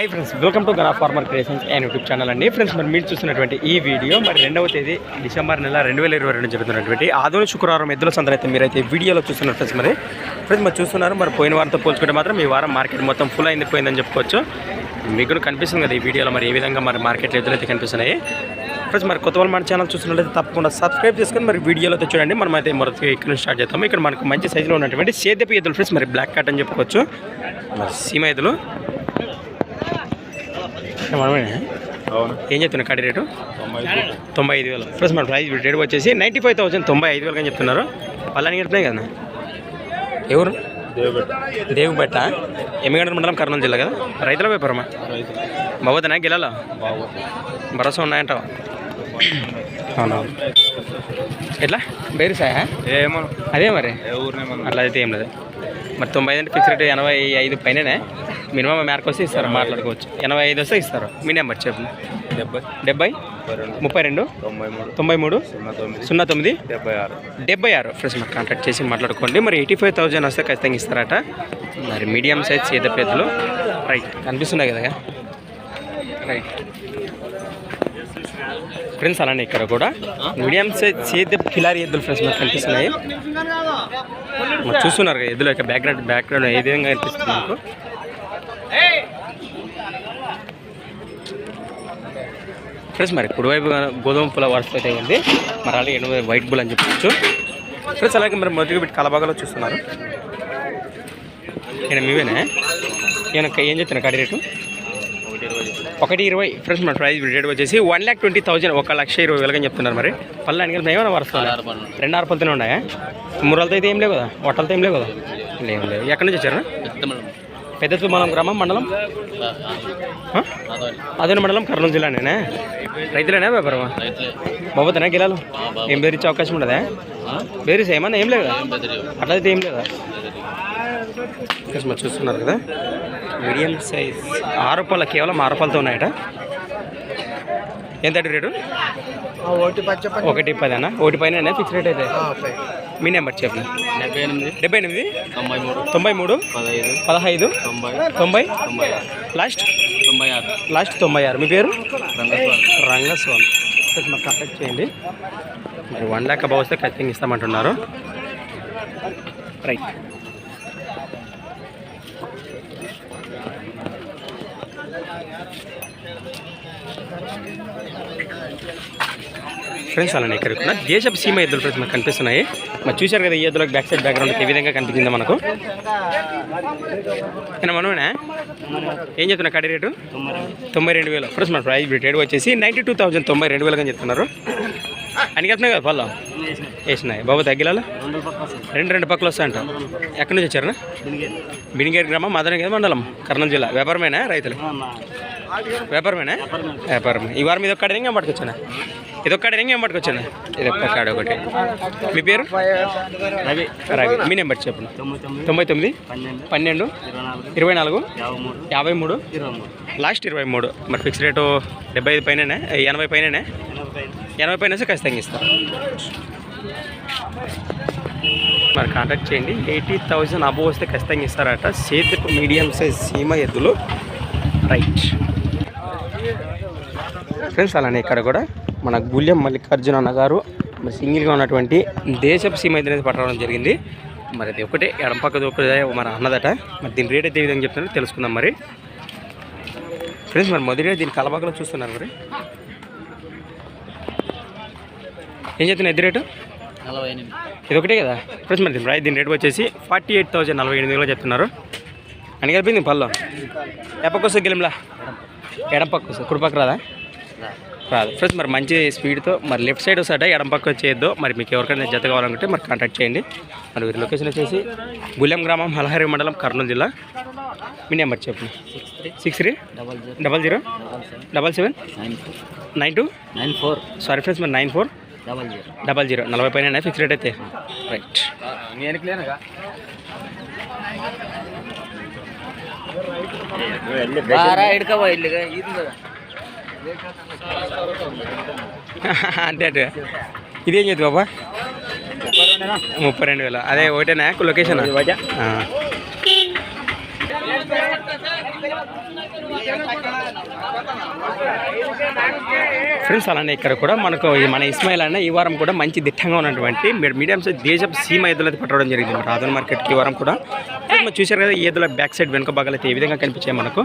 Hi friends welcome to Gana farmer creations and YouTube channel అండి. Friends మరి మీరు చూస్తున్నటువంటి ఈ వీడియో మరి రెండవ తేదీ డిసెంబర్ నెల రెండు వేల ఇరవై రెండు జరుగుతున్నటువంటి ఆధునిక శుక్రవారం ఎద్దుల సందర్ అయితే మీరైతే వీడియోలో చూస్తున్నారు ఫ్రెండ్స్ మరి. ఫ్రెండ్స్ మరి చూస్తున్నారు మరి పోయిన వారంతో పోల్చుకుంటే మాత్రం ఈ వారం మార్కెట్ మొత్తం ఫుల్ అయింది పోయిందని చెప్పుకోవచ్చు. మీకు కూడా కనిపిస్తుంది కదా ఈ వీడియోలో మరి ఏ విధంగా మరి మార్కెట్ ఎద్దులు అయితే కనిపిస్తున్నాయి. ఫ్రెండ్స్ మరి కొత్త వాళ్ళు మన ఛానల్ చూస్తున్నట్లయితే తప్పకుండా సబ్స్క్రైబ్ చేసుకొని మరి వీడియోలో చూడండి. మనం అయితే మొదటి ఇక్కడ స్టార్ట్ చేస్తాము ఇక్కడ మనకు మంచి సైజులో ఉన్నటువంటి సేదపు ఎద్దులు ఫ్రెండ్స్ మరి బ్లాక్ కట్ అని చెప్పుకోవచ్చు. మరి సీమ ఎద్దులు. ఏం చెప్తున్నారు కడి రేటు? తొంభై ఐదు. వేలు. ప్లస్ మన ప్రైస్ రేట్ వచ్చేసి నైంటీ ఫైవ్ థౌసండ్ తొంభై ఐదు వేలు అని చెప్తున్నారు. పల్లని గడిపినాయి కదా? ఎవరు దేవబెట్ట ఎమ్మిగండ్ర మండలం కర్నూలు జిల్లా కదా? రైతుల వ్యాపారమా? రైతు బాబోదనా గిలాలో? భరోసా ఉన్నాయంటావా? అవునవును ఎట్లా? బేరు సాయా ఏమో. అదే మరి. అట్లా అయితే ఏం లేదు. మరి తొంభై ఐదు అంటే ఫిక్స్ రేట్ ఎనభై ఐదు పైననే? మినిమం మేరకు వస్తే ఇస్తారు మాట్లాడుకోవచ్చు. ఎనభై ఐదు వస్తే ఇస్తారు. మీ నెంబర్ చెప్పు. డెబ్బై. డెబ్బై? ముప్పై రెండు. తొంభై మూడు. తొంభై మూడు? సున్నా తొమ్మిది. డెబ్బై ఆరు. డెబ్బై ఆరు. ఫ్రెండ్స్ మరి కాంటాక్ట్ చేసి మాట్లాడుకోండి. మరి ఎయిటీ ఫైవ్ థౌజండ్ వస్తే ఖచ్చితంగా ఇస్తారట. మరి మీడియం సైజ్ చేద పెద్దలు రైట్ కనిపిస్తున్నాయి కదా రైట్ ఫ్రెండ్స్ అలానే ఇక్కడ కూడా. మీడియం సైజ్ చేద కిలారి ఎద్దులు ఫ్రెండ్స్ మనకు కనిపిస్తున్నాయి. మరి చూస్తున్నారు కదా ఎద్దుల యొక్క బ్యాక్గ్రౌండ్ బ్యాక్గ్రౌండ్ ఏ విధంగా కనిపిస్తుంది మీకు? ఫ్రెండ్స్ మరి కుడివైపు గోధుమ పూల వరుస అయితే ఉంది మరి అలాగే ఎడమ వైట్ బుల్ అని చెప్పొచ్చు. ఫ్రెండ్స్ అలాగే మరి మొదటిగా పెట్టి కలబాగాలో చూస్తున్నారు. ఈయన మీవేనా? ఈయన ఏం చెప్తున్నా కడి రేటు? ఒకటి ఇరవై. ఫ్రెండ్స్ మన ప్రైస్ రేట్ వచ్చేసి వన్ ల్యాక్ ట్వంటీ థౌసండ్ ఒక లక్ష ఇరవై వేలుగా చెప్తున్నారు మరి. పళ్ళు అన్ని కలిపి ఏమైనా వరుస రెండు ఆరు పళ్ళతోనే ఉన్నాయా? మురలతో అయితే ఏం లేవు కదా? వట్టలతో ఏం లేవు కదా? లేవు లేవు. ఎక్కడి నుంచి వచ్చారా? పెద్ద మండలం గ్రామం మండలం? ఆ? ఆదాలి అదే మండలం కర్నూలు జిల్లానేనా? రైతులేనా వ్యాపారమా? బాబోతేనా గిలాలు. ఏం బెదిరించే అవకాశం ఉండదా? ఆ? బెదిరిసా ఏమన్నా ఏం లేదు? అట్లయితే ఏం లేదా? చూస్తున్నారు కదా. మీడియం సైజ్ ఆరు రూపాయలు కేవలం ఆరు రూపాయలతో ఉన్నాయట. ఎంత రేటు? ఒకటి పది అన్న ఒకటి పైన ఫిక్స్ రేట్ అయితే? మీ నెంబర్ చెప్పండి. డెబ్బై ఎనిమిది. డెబ్బై ఎనిమిది? తొంభై మూడు. తొంభై మూడు? పదహైదు. పదహైదు? తొంభై. తొంభై? తొంభై ఆరు. లాస్ట్? తొంభై ఆరు. లాస్ట్ తొంభై ఆరు. మీ పేరు? రంగస్వామి. మాకు కాంటాక్ట్ చేయండి. మరి వన్ ల్యాక్ అబౌవ్ వస్తే ఖచ్చితంగా ఇస్తామంటున్నారు. రైట్. ఫ్రెండ్స్ అలానే ఇక్కడ. కూడా దేశపు సీమ ఎద్దులు ఫ్రెండ్స్ మనకు కనిపిస్తున్నాయి. మరి చూశారు కదా ఈ ఎద్దులకు బ్యాక్ సైడ్ బ్యాక్గ్రౌండ్ ఏ విధంగా కనిపించింది మనకు. నేను మనమేనా ఏం చెప్తున్నా కడి రేటు? తొంభై రెండు వేలు. ఫ్రెండ్స్ మన ప్రైస్ రేట్ వచ్చేసి నైంటీ టూ థౌసండ్ తొంభై రెండు వేలుగా చెప్తున్నారు. అని చెప్తున్నాయి కదా పళ్ళు వేసినాయి. బాబు తగ్గిలాలా? రెండు రెండు పక్కలు వస్తాయంట. ఎక్కడి నుంచి వచ్చారనా బినిగేరి గ్రామం మదనగిరి మండలం కర్నూలు జిల్లా. వ్యాపారమేనా రైతులు? వ్యాపారమేనా వ్యాపారమే ఈ వారం ఇది ఒక్కడే ఏం పట్టుకొచ్చానా? ఇది ఒక్కడే ఏం పట్టుకొచ్చానా? ఇది ఒక్క కాడ ఒకటి. మీ పేరు? రవి. రవి. మీ నెంబర్ చెప్పండి తొంభై తొమ్మిది? పన్నెండు. ఇరవై నాలుగు. యాభై మూడు. లాస్ట్ ఇరవై మూడు. మరి ఫిక్స్ రేటు డెబ్బై ఐదు పైననే? ఎనభై పైననే? ఎనభై పైన. ఖచ్చితంగా ఇస్తారు మరి కాంటాక్ట్ చేయండి. ఎయిటీ థౌజండ్ అబో వస్తే ఖచ్చితంగా ఇస్తారట. సేద్యపు మీడియం సైజ్ సీమ ఎద్దులు. రైట్ ఫ్రెండ్స్ అలానే ఇక్కడ కూడా మన గుళ్యం మల్లికార్జున అన్న గారు మరి సింగిల్గా ఉన్నటువంటి దేశపు సీమ అయితే పట్టడం జరిగింది. మరి అది ఒకటే ఎడంపక్కది ఒకటే మరి అన్నదట. మరి దీని రేట్ అయితే ఏ విధంగా చెప్తున్నారు తెలుసుకుందాం మరి. ఫ్రెండ్స్ మరి మొదటిగా దీని కలబాకలో చూస్తున్నారు మరి. ఏం చెప్తున్నా ఎద్దు రేటు? నలభై ఎనిమిది ఇది ఒకటే కదా. ఫ్రెండ్స్ మరి దీని దీని రేట్ వచ్చేసి ఫార్టీ ఎయిట్ థౌసండ్ నలభై ఎనిమిదిలో చెప్తున్నారు. అని కలిపింది పళ్ళు. ఎప్పకి వస్తుంది గెలింలా? ఎడం పక్క వస్తుంది రాదా? రాదు. ఫ్రెండ్స్ మరి మంచి స్పీడ్తో మరి లెఫ్ట్ సైడ్ వస్తాడ ఎడం పక్క వచ్చేయద్దు. మరి మీకు ఎవరికైనా జత కావాలనుకుంటే మరి కాంటాక్ట్ చేయండి. మరి వీరి లొకేషన్ వచ్చేసి గుళ్ళెం గ్రామం హలహరి మండలం కర్నూలు జిల్లా. మీ నెంబర్ చెప్పండి. Six three double zero double seven nine two nine four sorry friends మరి nine four double zero. Double zero నలభై పైన ఫిక్స్ రేట్ అయితే. రైట్. నేను అంటే ఇది అంతే ఇదేం చేతి బాబా? ముప్పై రెండు వేలు. అదే ఒకటేనా? లొకేషన్? ఫ్రెండ్స్ అలానే ఇక్కడ కూడా మనకు మన ఇస్మాయిల్ అన్న ఈ వారం కూడా మంచి దిట్టంగా ఉన్నటువంటి మీడియం సైజ్ దేశపు సీమ ఎద్దులైతే పట్టడం జరిగింది. మన రాధన్ మార్కెట్కి ఈ వారం కూడా. మనం చూశారు కదా ఈ ఎద్దుల బ్యాక్ సైడ్ వెనుక భాగాలు అయితే ఏ విధంగా కనిపించాయి మనకు?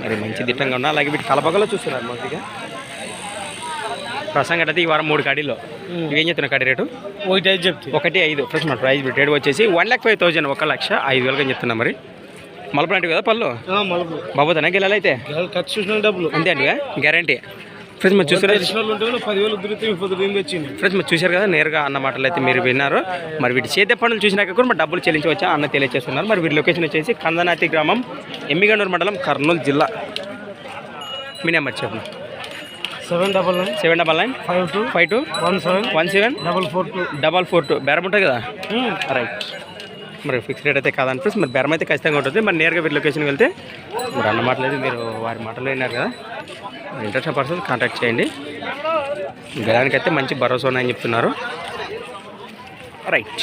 మరి మంచి దిట్టంగా ఉన్నా. అలాగే వీటి కలపగలో చూస్తున్నారు మొదటిగా ప్రసంగం అయితే ఈ వారం మూడు కడీలో ఇవేం చెప్తున్నా కడీ రేటు? ఒకటి ఐదు చెప్తే. ఒకటి ఐదు. ఫ్రెండ్స్ మన ప్రైస్ రేట్ వచ్చేసి వన్ ల్యాక్ ఫైవ్ థౌజండ్ ఒక లక్ష ఐదు వేలుగా చెప్తున్నా మరి. మలప అంటే కదా పళ్ళు? మలుపు బాబోతానా? గెలాలైతే ఖర్చు చూసిన డబ్బులు. అంతే అండి గ్యారంటీ ఫ్రెండ్స్ మరి చూసారా? ఫ్రెండ్స్ మీరు చూశారు కదా నేరుగా అన్న మాటలు అయితే మీరు విన్నారు. మరి వీటి చేతి పనులు చూసినాక కూడా మరి డబ్బులు చెల్లించవచ్చా అన్న తెలియజేస్తున్నారు మరి వీరి లొకేషన్ వచ్చేసి కందనాతి గ్రామం ఎమ్మిగండూరు మండలం కర్నూలు జిల్లా. మీ నెంబర్ చెప్పండి. Seven double nine seven double nine five two five two one seven one seven double four two. Double four two. బేరం ఉంటుంది కదా రైట్ మరి ఫిక్స్ రేట్ అయితే కాదని ఫ్రెండ్స్ మరి బెరం అయితే ఖచ్చితంగా ఉంటుంది. మరి నేరుగా వీరి లొకేషన్కి వెళ్తే మరి అన్న అయితే మీరు వారి మాటలు విన్నారు కదా. ఇంట్రెస్ట్ పర్సన్ కాంటాక్ట్ చేయండి. బెరానికి అయితే మంచి భరోసా ఉన్నాయని చెప్తున్నారు. రైట్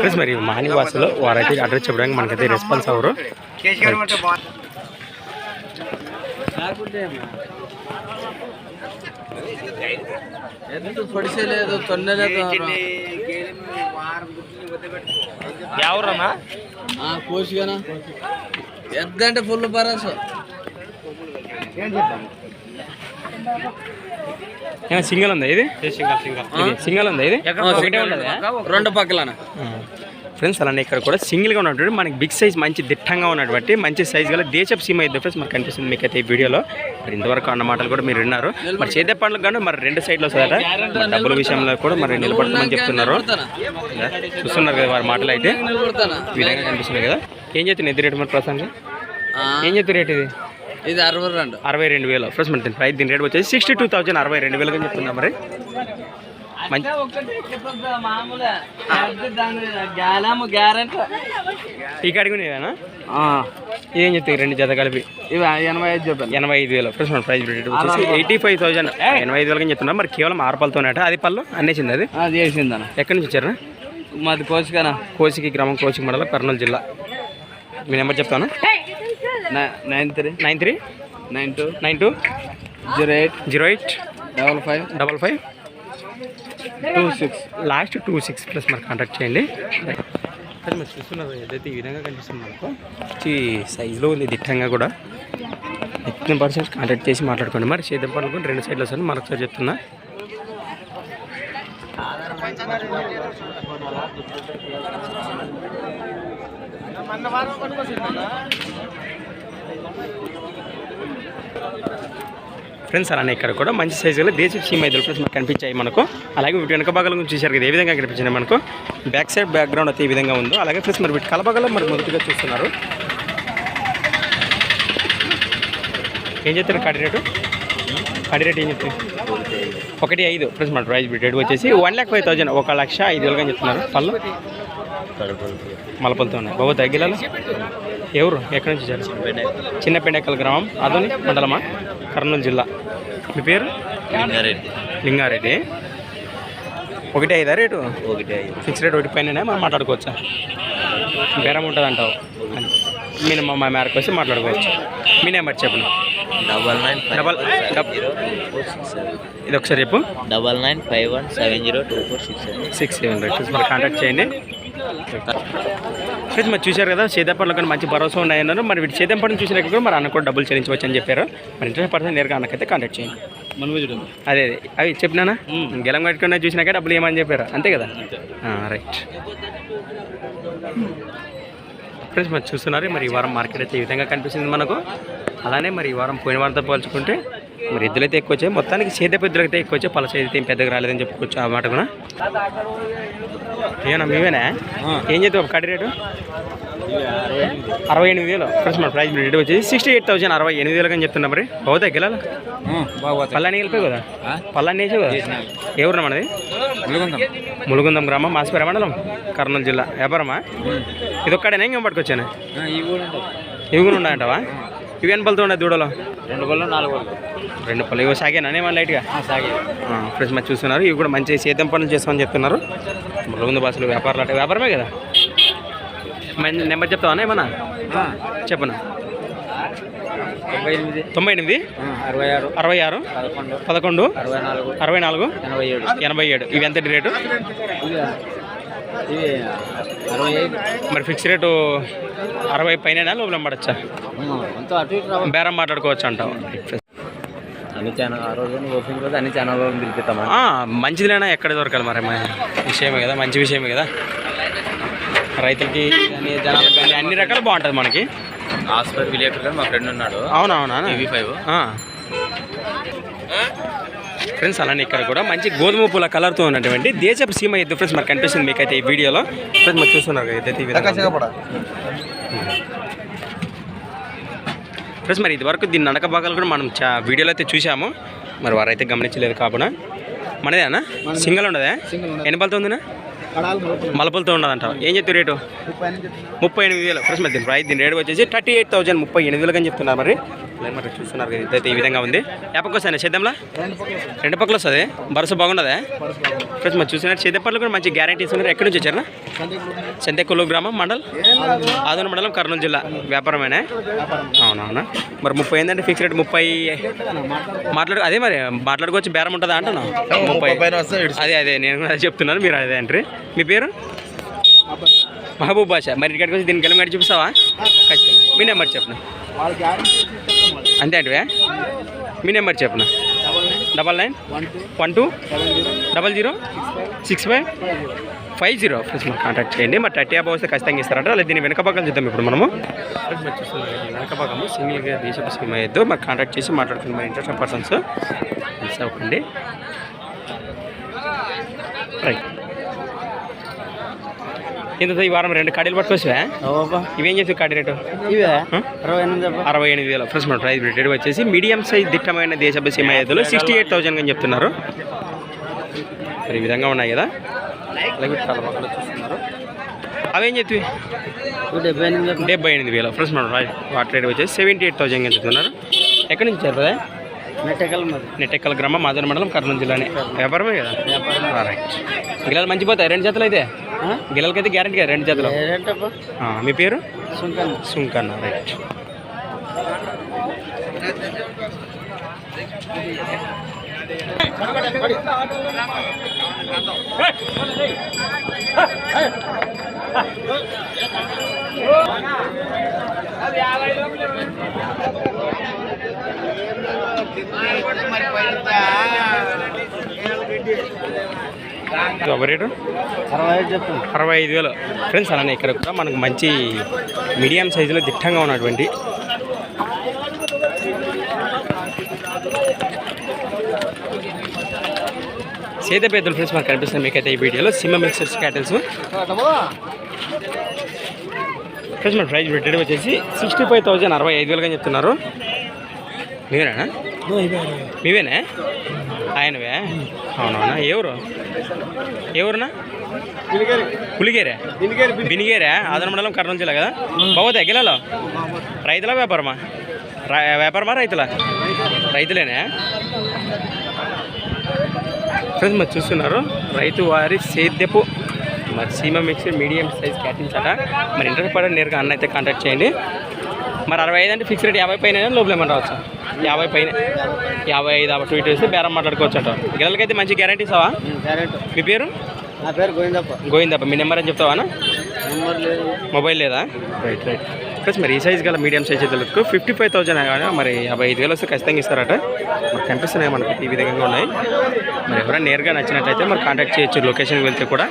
ఫ్రెండ్స్ మరి మానివాసులో వారైతే అడ్రస్ చెప్పడానికి మనకైతే రెస్పాన్స్ అవ్వరు. పొడిసేలేదు? తొన్నలేదు ఎవరన్నా కోసిగానా ఎద్దంటే ఫుల్ భరోసా సింగల్ ఉందా ఇది? Single single? సింగల్ ఉందా ఇది? ఒకటే ఉండదా. రెండు పక్కలన. ఫ్రెండ్స్ అలానే ఇక్కడ కూడా సింగిల్గా ఉన్నటువంటి మనకి బిగ్ సైజ్ మంచి దిట్టంగా ఉన్నటువంటి మంచి సైజ్ గల దేశపు సీమ ఇద్దరు ఫ్రెండ్స్ మనకు కనిపిస్తుంది మీకు అయితే ఈ వీడియోలో. మరి ఇంతవరకు అన్న మాటలు కూడా మీరు విన్నారు. మరి చేతే పండ్లకు కానీ మరి రెండు సైడ్లో వస్తుందట. డబ్బుల విషయంలో కూడా మరి నిలబడతామని చెప్తున్నారు. చూస్తున్నారు కదా వారి మాటలు అయితే. విధంగా కనిపిస్తున్నాయి కదా. ఏం చెప్తుంది ఎద్దు రేటు మరి ప్రస్తుతానికి? ఏం చెప్తుంది రేట్ ఇది? ఇది అరవై రెండు. అరవై రెండు వేలు. ఫ్రెండ్స్ మరి దీని ప్రైస్ దీని రేట్ వచ్చేసి సిక్స్టీ టూ థౌసండ్ అరవై రెండు వేలుగా చెప్తున్నా మరి. మంచి గ్యారెంటీ. ఈ కాడికి ఉన్నాయేనా ఏం చెప్తాయి రెండు జత కలిపి? ఇవి ఎనభై ఐదు చెప్పాను. ఎనభై ఐదు వేలు. మన ప్రైస్ రేట్ వచ్చేసి ఎయిటీ ఫైవ్ థౌసండ్ ఎనభై ఐదు వేలకి చెప్తున్నా? మరి కేవలం ఆరు పళ్ళతోనేట? అది పళ్ళు? అన్నేసింది అది? అది చేసిందన్న ఎక్కడి నుంచి వచ్చారా? మాది కోసిగానా కోసికి గ్రామం కోసికి మండలం కర్నూలు జిల్లా. మీ నెంబర్ చెప్తాను. Nine three. Nine three? Nine two. Nine two? Zero eight. Zero eight? Double five. Double five? Two six last two six plus మరి కాంటాక్ట్ చేయండి. అది మీరు చూస్తున్నారు ఏదైతే ఈ విధంగా కనిపిస్తుంది మనకు? మంచి సైజులో ఉంది దిట్టంగా కూడా. ఎయిటీన్ పర్సెంట్ కాంటాక్ట్ చేసి మాట్లాడుకోండి. మరి చేద్దాం పనులు రెండు సైడ్లు వస్తుంది మరొకసారి చెప్తున్నా. ఫ్రెండ్స్ అలానే ఇక్కడ కూడా మంచి సైజులో దేశ సీమ ఐదు ఫ్రెండ్స్ మనకు కనిపించాయి మనకు. అలాగే వీటి వెనక భాగాల గురించి చూశారు కదా ఏ విధంగా కనిపించింది మనకు. బ్యాక్ సైడ్ బ్యాక్గ్రౌండ్ అయితే ఈ విధంగా ఉందో అలాగే ఫ్రెండ్స్ మరి వీటి కలపగల మరి మొదటిగా చూస్తున్నారు. ఏం చెప్తారు కడి రేటు? కడి రేటు ఏం చెప్తారు? ఒకటి ఐదు. ఫ్రెండ్స్ మన ప్రైస్ రేట్ వచ్చేసి వన్ ల్యాక్ ఫైవ్ థౌజండ్ ఒక లక్ష ఐదు వేలుగా చెప్తున్నారు. పళ్ళు? మలపలతో ఉన్నాయి. బాబు తగ్గిలాలు? ఎవరు ఎక్కడి నుంచి వచ్చారు? చిన్న పెండెక్కల గ్రామం. అదోని? మండలమా? కర్నూలు జిల్లా. మీ పేరు? లింగారెడ్డి. ఒకటి ఐదా రేటు? ఒకటి ఐదు. ఫిక్స్ రేట్ ఒకటి పైన మనం మాట్లాడుకోవచ్చా? బేరం ఉంటుంది అంటావు మినిమం మా మేరకు వచ్చి మాట్లాడుకోవచ్చు. మీ నెంబర్ చెప్పండి డబల్ నైన్ డబల్ ఇది ఒకసారి చెప్పు. Double nine five one seven zero two four six six seven right. మరి కాంటాక్ట్ చేయండి. ఫ్రెండ్స్ మరి చూశారు కదా చేతపండ్లు కానీ మంచి భరోసా ఉన్నాయన్నారు. మరి వీటి చేతపండ్లు చూసినాక కూడా మరి అన్న కూడా డబ్బులు చెల్లించవచ్చు అని చెప్పారు. మరి ఇంట్రెస్ట్ పర్సన్ నేరుగా అన్నకైతే కాంటాక్ట్ చేయండి. మనోజుడు అదే అదే. అవి చెప్పినానా గెలం కట్టుకున్నా చూసినాక డబ్బులు ఏమని చెప్పారు? అంతే కదా? రైట్ ఫ్రెండ్స్ మరి చూస్తున్నారు. మరి ఈ వారం మార్కెట్ అయితే ఈ విధంగా కనిపిస్తుంది మనకు. అలానే మరి ఈ వారం పోయిన వారంతో పోల్చుకుంటే మరి ఎద్దులు అయితే ఎక్కువ వచ్చాయి. మొత్తానికి సేద పెద్దలు అయితే ఎక్కువ వచ్చాయి. పలస అయితే ఏం పెద్దగా రాలేదని చెప్పుకోవచ్చు ఆ మాట కూడా. ఏమన్నా మీవేనా? ఏం చేద్దాం కడి రేటు? అరవై ఎనిమిది. వేలు. ఫ్రెండ్స్ మన ప్రైస్ రేట్ వచ్చేసి సిక్స్టీ ఎయిట్ థౌసండ్ అరవై ఎనిమిది వేలు అని చెప్తున్నా మరి. అవుతా గెలాలి. పల్లాని వెళ్ళిపోయి కదా? పల్లాని వేసావు కదా? ఏ ఊరు మనది ములుగుందం. గ్రామం మాసిపేర మండలం కర్నూలు జిల్లా. వ్యాపారమా? ఇది ఒక్కడేనా? ఇంకేం పట్టుకొచ్చాను? ఇవి కూడా ఉన్నాయంటవా ఇవి ఎన్ని పళ్ళతో ఉన్నాయి దూడలో? రెండు పళ్ళు నాలుగు పళ్ళు. రెండు పళ్ళు. ఇవి సాగేనా? ఏమన్నా లైట్గా? సాగే. ఫ్రెండ్స్ మరి చూస్తున్నారు. ఇవి కూడా మంచి సేద్యం పనులు చేస్తామని చెప్తున్నారు. ములుగుంద భాషలు వ్యాపారాలు అంటే వ్యాపారమే కదా? నెంబర్ చెప్తావా ఏమన్నా? చెప్పనా? తొంభై ఎనిమిది. అరవై ఆరు. అరవై ఆరు? పదకొండు. అరవై నాలుగు. అరవై నాలుగు? ఎనభై ఏడు. ఎనభై ఏడు. ఇవి ఎంత రేటు? మరి ఫిక్స్ రేటు అరవై పైన లోపల పడచ్చా? అటు బేరం మాట్లాడుకోవచ్చు అంటావు. అన్ని ఛానల్ ఆ రోజు ఓపెన్ రోజు అన్ని ఛానల్ పిలిపిస్తామా ఆ, మంచిదిలేనా ఎక్కడ దొరకాలి మరి మన విషయమే కదా మంచి విషయమే కదా. రైతులకి కానీ జనాలకు కానీ అన్ని రకాలు బాగుంటుంది మనకి. హాస్పిటల్ విలేకరు గారు మా ఫ్రెండ్ ఉన్నాడు. అవునవునా? టీవీ ఫైవ్ ఫ్రెండ్స్ అలానే ఇక్కడ కూడా మంచి గోధుమ పూల కలర్తో ఉన్నటువంటి దేశపు సీమ ఎద్దు ఫ్రెండ్స్ మనకు కనిపిస్తుంది మీకైతే ఈ వీడియోలో. ఫ్రెండ్స్ మీరు చూస్తున్నారు కదా ఈ విధంగా. ఫ్రెండ్స్ మరి ఇదివరకు దీని నడక భాగాలు కూడా మనం చా వీడియోలో అయితే చూసాము మరి వారైతే గమనించలేదు కాకుండా మనదేనా సింగల్ ఉండదా? ఎన్ని పళ్ళతో ఉందినా? మలపలతో ఉన్నదంట ఏం చెప్తారు రేటు? ముప్పై ఎనిమిది వేలు. ఫ్రెండ్స్ మరి దీని ప్రైస్ దీని రేటు వచ్చేసి థర్టీ ఎయిట్ థౌసండ్ ముప్పై ఎనిమిది వేలు అని చెప్తున్నారు మరి. మరి చూస్తున్నారు కదా ఇదైతే ఈ విధంగా ఉంది. ఏపక్క వస్తాయి చేద్దాంలా? రెండు పక్కలు వస్తుంది. బరస బాగుండదా ఫ్రెండ్స్ మరి చూసినట్టు చేతపట్లు కూడా మంచి గ్యారంటీస్ ఉన్నారు ఎక్కడి నుంచి వచ్చారా సంతెకొల్లు గ్రామం మండల్? ఆదోని మండలం కర్నూలు జిల్లా. వ్యాపారమేనా? అవునవునా. మరి ముప్పై ఏంటంటే ఫిక్స్ రేట్ ముప్పై మాట్లాడు అదే మరి మాట్లాడుకోవచ్చు బేరం ఉంటుందా అంటున్నా ముప్పై. అదే అదే నేను కూడా అదే చెప్తున్నాను మీరు అదే అంటారు. మీ పేరు? మహబూబ్ బాషా. మరి ఇక్కడికి వచ్చి దీనికి వెళ్ళి చూపిస్తావా? ఖచ్చితంగా. మీ నెంబర్ చెప్పను అంతే అంటే మీ నెంబర్ చెప్పనా? Double nine? One two? Double zero? Six five? Five zero. Please మాకు కాంటాక్ట్ చేయండి. మరి థర్టీ అబౌ వస్తే ఖచ్చితంగా ఇస్తారంట. లేదా దీని వెనక భాగం చూద్దాం ఇప్పుడు మనము. వెనక భాగము సింగిల్గా దేశపు సినిమా అయ్యద్దు మాకు కాంటాక్ట్ చేసి మాట్లాడుతుంది మరి ఇంట్రెస్ట్ పర్సన్స్. మిస్ అవ్వకండి. రైట్. ఎంత ఈ వారం రెండు కడీలు పట్టుకొచ్చా ఇవేం చేసి కడీ రేటు? అరవై ఎనిమిది అరవై ఎనిమిది వేల. ఫ్రెండ్స్ మన ప్రైస్ రేట్ వచ్చేసి మీడియం సైజ్ దిట్టమైన దేశపు సీమ ఎద్దులు సిక్స్టీ ఎయిట్ థౌజండ్ అని చెప్తున్నారు. మరి ఈ విధంగా ఉన్నాయి కదా? అలాగే చాలా పక్కన చూస్తున్నారు. అవేం చెప్తే డెబ్బై ఎనిమిది వేల. ఫ్రెండ్స్ మన వాటర్ రేట్ వచ్చేసి సెవెంటీ ఎయిట్ థౌజండ్ అని చెప్తున్నారు. ఎక్కడి నుంచి మరి నెట్టెక్కల గ్రామం మాదన మండలం కర్నూలు జిల్లానే. వ్యాపారమే కదా? గిలాలు మంచి పోతాయి రెండు జతలు అయితే? గిలాలకైతే గ్యారెంటీ కదా రెండు జతలు. మీ పేరు? సుంకన్ సుంకన్న రైట్. ఒక రేటు? అరవై ఐదు వేలు. ఫ్రెండ్స్ అలానే ఇక్కడ కూడా మనకు మంచి మీడియం సైజులో దిట్టంగా ఉన్నటువంటి సేదపేదలు ఫ్రెండ్స్ మనకు కనిపిస్తుంది మీకైతే ఈ వీడియోలో. సిమ్మ మిక్సర్స్ క్యాటిల్స్. ఫ్రెండ్స్ మన ప్రైస్ పెట్టడం వచ్చేసి సిక్స్టీ ఫైవ్ థౌజండ్ అరవై ఐదు వేలుగా చెప్తున్నారు. మీరేనా మీవేనా? ఆయనవే? అవునవునా? ఎవరు? ఎవరునా? పులిగేరే బినిగేరే ఆదరణ మండలం కర్నూలు జిల్లా కదా? బాగోతాయి గిలలో రైతుల వ్యాపారమా? వ్యాపారమా రైతుల? రైతులేనే? ఫ్రెండ్స్ మరి చూస్తున్నారు రైతు వారి సేద్యపు మరి సీమ మిక్స్ మీడియం సైజ్ క్యాటిన్స్ అట. మరి ఇంటర్ పడ నేరుగా అన్న అయితే కాంటాక్ట్ చేయండి. మరి అరవై ఐదు అంటే ఫిక్స్ రేట్ యాభై పైన లోపల ఏమన్నా రావచ్చు? యాభై పైన యాభై ఐదు అప్పుడు ఇటు వేస్తే బేరం మాట్లాడుకోవచ్చు అంట గిల్లలకైతే మంచి గ్యారంటీ ఇస్తావా? క్యారెట్ మీ పేరు? నా పేరు గోవిందప్ప. గోవిందప్ప. మీ నెంబర్ అని చెప్తావా నెంబర్ లేదు. మొబైల్ లేదా? Right right. ప్లస్ మరి ఈ సైజ్ గల మీడియం సైజ్ అయితే ఫిఫ్టీ ఫైవ్ థౌసండ్ కానీ మరి యాభై ఐదు వేలు వస్తే ఖచ్చితంగా ఇస్తారట. మరి కనిపిస్తున్నాయి మనకి ఈ విధంగా ఉన్నాయి. మరి ఎవరైనా నేరుగా నచ్చినట్లయితే మరి కాంటాక్ట్ చేయొచ్చు లొకేషన్కి వెళ్తే కూడా.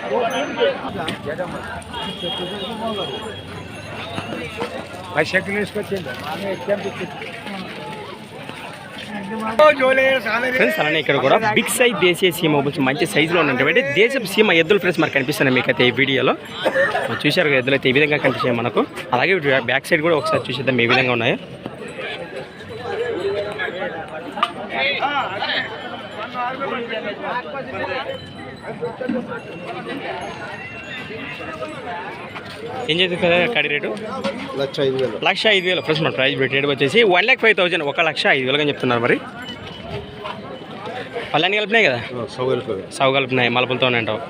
ఫ్రెండ్స్ అలానే ఇక్కడ కూడా బిగ్ సైజ్ దేశీయ సీమ వచ్చి మంచి సైజులో ఉన్నటువంటి దేశపు సీమ ఎద్దులు ఫ్రెండ్స్ మనకు కనిపిస్తున్నాయి మీకు అయితే ఈ వీడియోలో. మరి చూశారు కదా ఎద్దులు అయితే ఈ విధంగా కనిపిస్తాయి మనకు. అలాగే బ్యాక్ సైడ్ కూడా ఒకసారి చూసేద్దాం ఏ విధంగా ఉన్నాయో. ఏం చేస్తుంది కదా కడి రేటు? లక్ష ఐదు వేలు. లక్ష ఐదు వేలు. ఫ్రెండ్స్ మన ప్రైస్ రేట్ వచ్చేసి వన్ ల్యాక్ ఫైవ్ థౌసండ్ ఒక లక్ష ఐదు వేలుగా చెప్తున్నారు మరి. పళ్ళని కలిపినాయి కదా? సాగు కలిపినాయి. మలపులతో అంటావు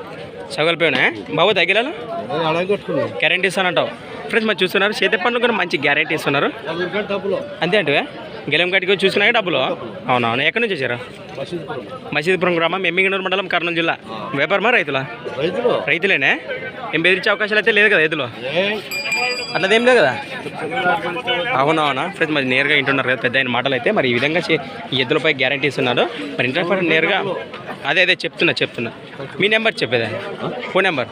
సగలిపోయినా బాబు తగ్గిలాలు గ్యారంటీ ఇస్తానంటావు. ఫ్రెండ్స్ మరి చూస్తున్నారు చేతి పనులు కూడా మంచి గ్యారంటీ ఇస్తున్నారు. అంతే అంటే గెలం కట్టుకొని చూసినాక డబ్బులు? అవునవును. ఎక్కడి నుంచి వచ్చారు? మసీదుపురం. గ్రామం ఎమ్మిగనూరు మండలం కర్నూలు జిల్లా. వ్యాపారమా రైతులు. రైతులేనే? ఏం బెదిరించే అవకాశాలు అయితే లేదు కదా రైతులు ఏ అట్లదేం లేదు కదా? అవునవునా? ఫ్రెండ్స్ మరి నేరుగా వింటున్నారు కదా పెద్ద ఆయన మాటలు అయితే. మరి ఈ విధంగా ఎద్దులపై గ్యారంటీ ఇస్తున్నారు మరి ఇంటర్ నేరుగా అదే అదే చెప్తున్నా చెప్తున్నా. మీ నెంబర్ చెప్పేదా ఫోన్ నెంబర్?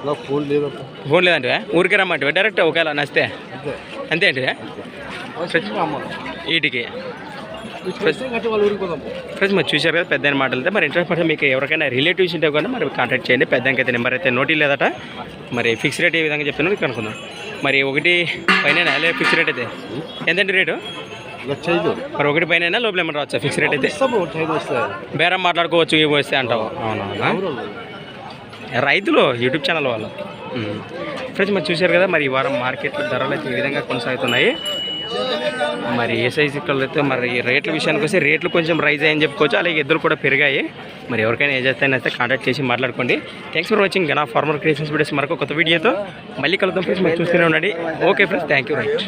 ఫోన్ లేదంటే ఊరికే రమ్మంటే డైరెక్ట్ ఒకవేళ నచ్చితే? అంతే. అంతే అంటే వీటికి ఫ్రెండ్స్ మరి చూశారు కదా పెద్ద మాటలు అయితే. మరి ఇంట్రెస్ట్ పడితే మీకు ఎవరికైనా రిలేటివ్స్ ఉంటే కూడా మరి కాంటాక్ట్ చేయండి. పెద్ద అయితే నెంబర్ అయితే నోటీ లేదట మరి ఫిక్స్ రేట్ ఏ విధంగా చెప్తున్నాను కనుక్కుందాం మరి ఒకటి పైన లేదా ఫిక్స్ రేట్ అయితే. ఎంతండి రేటు మరి ఒకటి పైన లోపల ఏమన్నా రావచ్చా ఫిక్స్ రేట్ అయితే? బేరం మాట్లాడుకోవచ్చు ఇవి వస్తే అంటావు? అవునవునా? రైతులు యూట్యూబ్ ఛానల్ వాళ్ళు. ఫ్రెండ్స్ మరి చూశారు కదా మరి ఈ వారం మార్కెట్లో ధరలు అయితే ఈ విధంగా కొనసాగుతున్నాయి. మరి ఏ సైజు ఇక్కడ అయితే మరి రేట్ల విషయానికి వస్తే రేట్లు కొంచెం రైజ్ అయ్యని చెప్పుకోవచ్చు. అలాగే ఇద్దరు కూడా పెరిగాయి. మరి ఎవరికైనా ఏ చేస్తే అయితే కాంటాక్ట్ చేసి మాట్లాడుకోండి. Thanks for watching Gana farmer creations videos మరొక కొత్త వీడియోతో మళ్ళీ కలుద్దాం ఫ్రెండ్స్ మరి చూస్తూనే ఉండండి. Okay friends thank you right